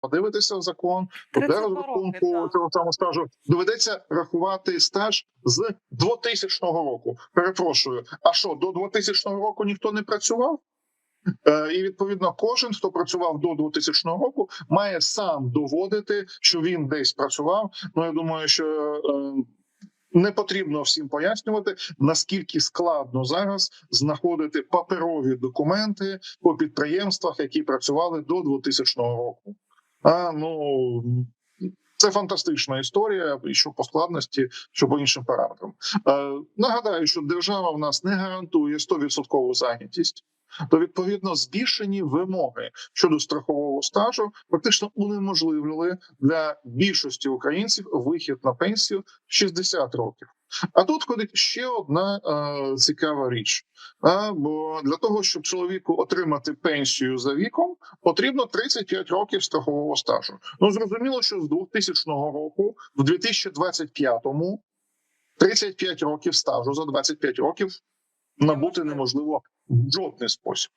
подивитися закон, 32 розрахунку роки, цього самого стажу доведеться рахувати стаж з 2000 року. Перепрошую, а що до 2000 року ніхто не працював? Е, І відповідно кожен, хто працював до 2000 року, має сам доводити, що він десь працював. Ну я думаю, що е, не потрібно всім пояснювати, наскільки складно зараз знаходити паперові документи по підприємствах, які працювали до 2000 року. А ну це фантастична історія, що по складності, що по іншим параметрам. Е, нагадаю, що держава в нас не гарантує 100% зайнятість. То відповідно збільшені вимоги щодо страхового стажу фактично унеможливили для більшості українців вихід на пенсію в 60 років. А тут ходить ще одна е, цікава річ. А, бо для того, щоб чоловіку отримати пенсію за віком, потрібно 35 років страхового стажу. Ну зрозуміло, що з 2000 року, в 2025-му 35 років стажу за 25 років набути неможливо в жодний спосіб.